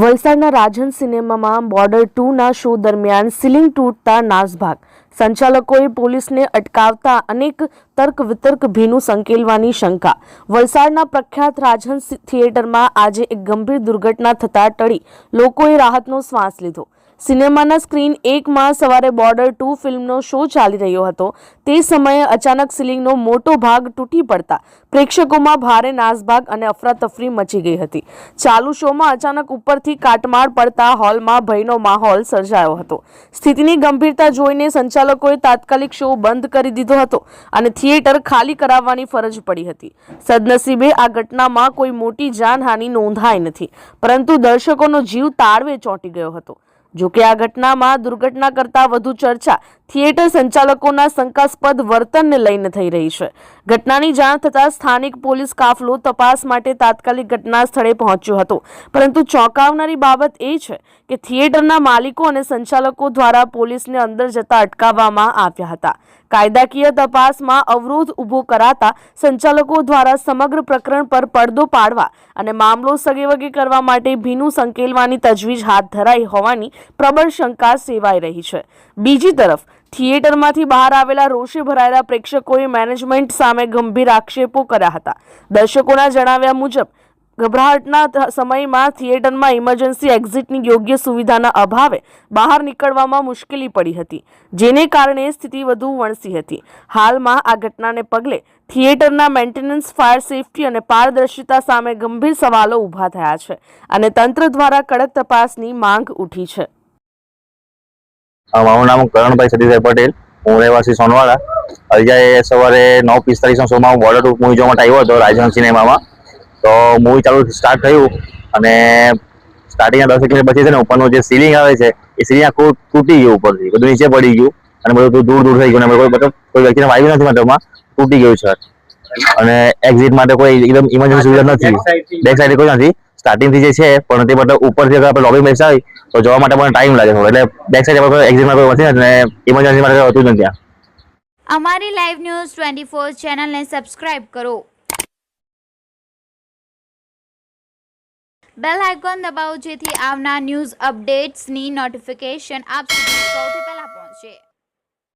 વલસાડના રાજન સિનેમામાં બોર્ડર ટુના શો દરમિયાન સીલિંગ તૂટતા નાસભાગ. સંચાલકોએ પોલીસને અટકાવતા અનેક તર્ક વિતર્ક ભીનું સંકેલવાની શંકા. વલસાડના પ્રખ્યાત રાજહંસ થિયેટરમાં આજે એક ગંભીર દુર્ઘટના થતા ટળી. લોકોએ રાહતનો શ્વાસ લીધો. સિનેમાના સ્ક્રીન એકમાં સવારે બોર્ડર ટુ ફિલ્મનો શો ચાલી રહ્યો હતો. તે સમયે અચાનક સીલિંગનો મોટો ભાગ તૂટી પડતા પ્રેક્ષકોમાં ભારે નાસભાગ અને અફરાતફરી મચી ગઈ હતી. ચાલુ શોમાં અચાનક ઉપરથી કાટમાળ પડતા હોલમાં ભયનો માહોલ સર્જાયો હતો. સ્થિતિની ગંભીરતા જોઈને સંચાલકોએ તાત્કાલિક શો બંધ કરી દીધો હતો અને થિયેટર ખાલી કરાવવાની ફરજ પડી હતી. સદનસીબે આ ઘટનામાં કોઈ મોટી જાનહાનિ નોંધાઈ નથી, પરંતુ દર્શકોનો જીવ તાળવે ચોંટી ગયો હતો. જો કે આ ઘટનામાં દુર્ઘટના કરતાં વધુ ચર્ચા થિયેટર સંચાલકોના શંકાસ્પદ વર્તનને લઈને થઈ રહી છે. ઘટનાની જાણ થતાં સ્થાનિક પોલીસ કાફલો તપાસ માટે તાત્કાલિક ઘટના સ્થળે પહોંચ્યો હતો. પરંતુ ચોંકાવનારી બાબત એ છે કે થિયેટરના માલિકો અને સંચાલકો દ્વારા પોલીસને અંદર જતા અટકાવવામાં આવ્યા હતા. કાયદાકીય તપાસમાં અવરોધ ઊભો કરાતા સંચાલકો દ્વારા સમગ્ર પ્રકરણ પર પડદો પાડવા અને મામલો સગેવગે કરવા માટે ભીનું સંકેલવાની તજવીજ હાથ ધરાઈ હોવાની પ્રબળ શંકા સેવાઈ રહી છે. બીજી તરફ થિયેટરમાંથી બહાર આવેલા રોષે ભરાયેલા પ્રેક્ષકોએ મેનેજમેન્ટ સામે ગંભીર આક્ષેપો કર્યા હતા. દર્શકોના જણાવ્યા મુજબ, ગભરાટના સમયમાં થિયેટરમાં ઇમરજન્સી એક્ઝિટની યોગ્ય સુવિધાના અભાવે બહાર નીકળવામાં મુશ્કેલી પડી હતી, જેને કારણે સ્થિતિ વધુ વણસી હતી. હાલમાં આ ઘટનાને પગલે થિયેટરના મેન્ટેનન્સ, ફાયર સેફટી અને પારદર્શિતા સામે ગંભીર સવાલો ઊભા થયા છે અને તંત્ર દ્વારા કડક તપાસની માંગ ઉઠી છે. મારું નામ કરણભાઈ સતીભાઈ પટેલ. હું રહેવાસી સોનવાડા. અજાએ સવારે નવ પિસ્તાલીસનો શોમાં હું બોર્ડર ટુ મૂવી જોવા માટે આવ્યો હતો રાજન સિનેમામાં. તો મૂવી ચાલુ સ્ટાર્ટ થયું અને સ્ટાર્ટિંગના દસ મિનિટ પછી છે ને ઉપરનું જે સીલિંગ આવે છે, એ સીલિંગ આખું તૂટી ગયું ઉપરથી. બધું નીચે પડી ગયું અને બધું દૂર દૂર થઈ ગયું. અને કોઈ મતલબ કોઈ વ્યક્તિને વાગ્યું નથી મતલબમાં, તૂટી ગયું છે. અને એક્ઝિટ માટે કોઈ એકદમ ઇમરજન્સી સુવિધા નથી. બેક સાઈડ કોઈ નથી. સ્ટાર્ટિંગથી જે છે, પણ તે મતલબ ઉપરથી આપણે લોબી બેસા હોય, તો જવા માટે પણ ટાઈમ લાગે થોડો એટલે બેક સાઈડ આપણે એક્ઝિટમાં કોઈ નથી અને ઇમરજન્સી માટે હતું જ ત્યાં અમારી લાઈવ ન્યૂઝ ટ્વેન્ટી ફોર ચેનલને સબસ્ક્રાઇબ કરો. બેલ આઇકોન દબાવો જેથી આવનાર ન્યૂઝ અપડેટ્સની નોટિફિકેશન આપ સુધી સૌથી પહેલા પહોંચે.